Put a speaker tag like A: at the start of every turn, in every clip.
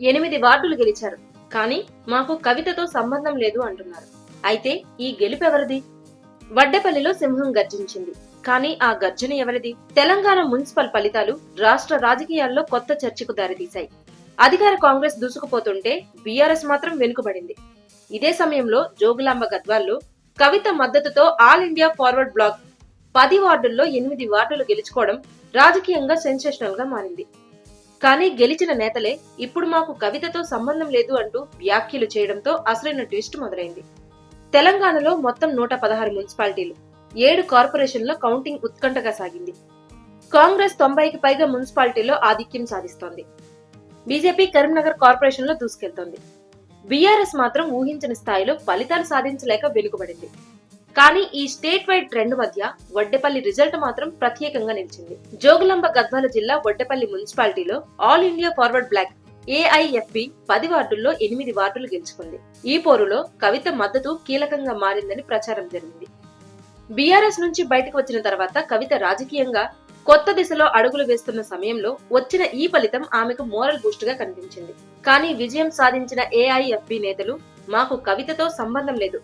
A: ఎనిమిది వార్డులు గెలిచారు. కానీ మాకు కవితతో సంబంధం లేదు అంటున్నారు. అయితే ఈ గెలుపెవరిది వడ్డపల్లిలో వడ్డెపల్లిలో సింహం గర్జించింది. కానీ ఆ గర్జన ఎవరిది? తెలంగాణ మున్సిపల్ ఫలితాలు రాష్ట్ర రాజకీయాల్లో కొత్త చర్చకు దారితీశాయి. అధికార కాంగ్రెస్ దూసుకుపోతుంటే బీఆర్ఎస్ మాత్రం వెనుకబడింది. ఇదే సమయంలో జోగులాంబ గద్వాల్లో కవిత మద్దతుతో ఆల్ ఇండియా ఫార్వర్డ్ బ్లాక్ పది వార్డుల్లో ఎనిమిది వార్డులు గెలుచుకోవడం రాజకీయంగా సెన్సేషనల్గా మారింది. కానీ గెలిచిన నేతలే ఇప్పుడు మాకు కవితతో సంబంధం లేదు అంటూ వ్యాఖ్యలు చేయడంతో అసలైన ట్విస్ట్ మొదలైంది. తెలంగాణలో మొత్తం నూట పదహారు మున్సిపాలిటీలు ఏడు కార్పొరేషన్లో కౌంటింగ్ ఉత్కంఠగా సాగింది. కాంగ్రెస్ తొంభైకి పైగా మున్సిపాలిటీలో ఆధిక్యం సాధిస్తోంది. బీజేపీ కరీంనగర్ కార్పొరేషన్లో దూసుకెళ్తోంది. బీఆర్ఎస్ మాత్రం ఊహించని స్థాయిలో ఫలితాలు సాధించలేక వెనుకబడింది. కానీ ఈ స్టేట్ వైడ్ ట్రెండ్ మధ్య వడ్డెపల్లి రిజల్ట్ మాత్రం ప్రత్యేకంగా నిలిచింది. జోగులాంబ గద్వాల జిల్లా వడ్డెపల్లి మున్సిపాలిటీలో all India Forward Bloc AIFB పది వార్డుల్లో ఎనిమిది వార్డులు గెలుచుకుంది. ఈ పోరులో కవిత మద్దతు కీలకంగా మారిందని ప్రచారం జరిగింది. బీఆర్ఎస్ నుంచి బయటకు వచ్చిన తర్వాత కవిత రాజకీయంగా కొత్త దిశలో అడుగులు వేస్తున్న సమయంలో వచ్చిన ఈ ఫలితం ఆమెకు మోరల్ బూస్ట్గా కనిపించింది. కానీ విజయం సాధించిన ఏఐఎఫ్బి నేతలు మాకు కవితతో సంబంధం లేదు.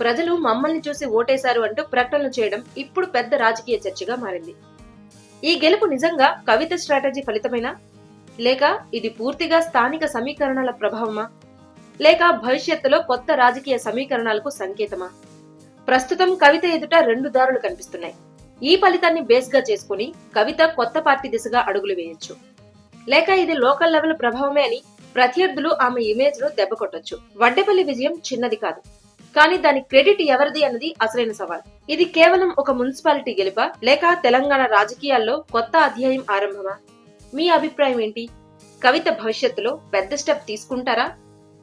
A: ప్రజలు మమ్మల్ని చూసి ఓటేశారు అంటూ ప్రకటనలు చేయడం ఇప్పుడు పెద్ద రాజకీయ చర్చగా మారింది. ఈ గెలుపు నిజంగా కవిత స్ట్రాటజీ ఫలితమేనా? లేక ఇది పూర్తిగా స్థానిక సమీకరణల ప్రభావమా? లేక భవిష్యత్తులో కొత్త రాజకీయ సమీకరణాలకు సంకేతమా? ప్రస్తుతం కవిత ఎదుట రెండు దారులు కనిపిస్తున్నాయి. ఈ ఫలితాన్ని బేస్గా చేసుకుని కవిత కొత్త పార్టీ దిశగా అడుగులు వేయొచ్చు. లేక ఇది లోకల్ లెవెల్ ప్రభావమే అని ప్రత్యర్థులు ఆమె ఇమేజ్ను దెబ్బ కొట్టొచ్చు. వడ్డేపల్లి విజయం చిన్నది కాదు. కానీ దాని క్రెడిట్ ఎవరిది అన్నది అసలైన సవాల్. ఇది కేవలం ఒక మున్సిపాలిటీ గెలుప లేక తెలంగాణ రాజకీయాల్లో కొత్త అధ్యాయం ఆరంభమా? మీ అభిప్రాయం ఏంటి? కవిత భవిష్యత్తులో పెద్ద స్టెప్ తీసుకుంటారా?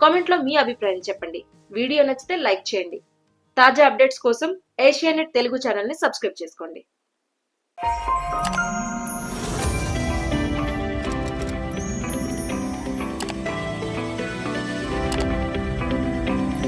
A: కామెంట్లో మీ అభిప్రాయం చెప్పండి. వీడియో నచ్చితే లైక్ చేయండి. తాజా అప్డేట్స్ కోసం ఏషియానెట్ తెలుగు ఛానల్ని సబ్స్క్రైబ్ చేసుకోండి.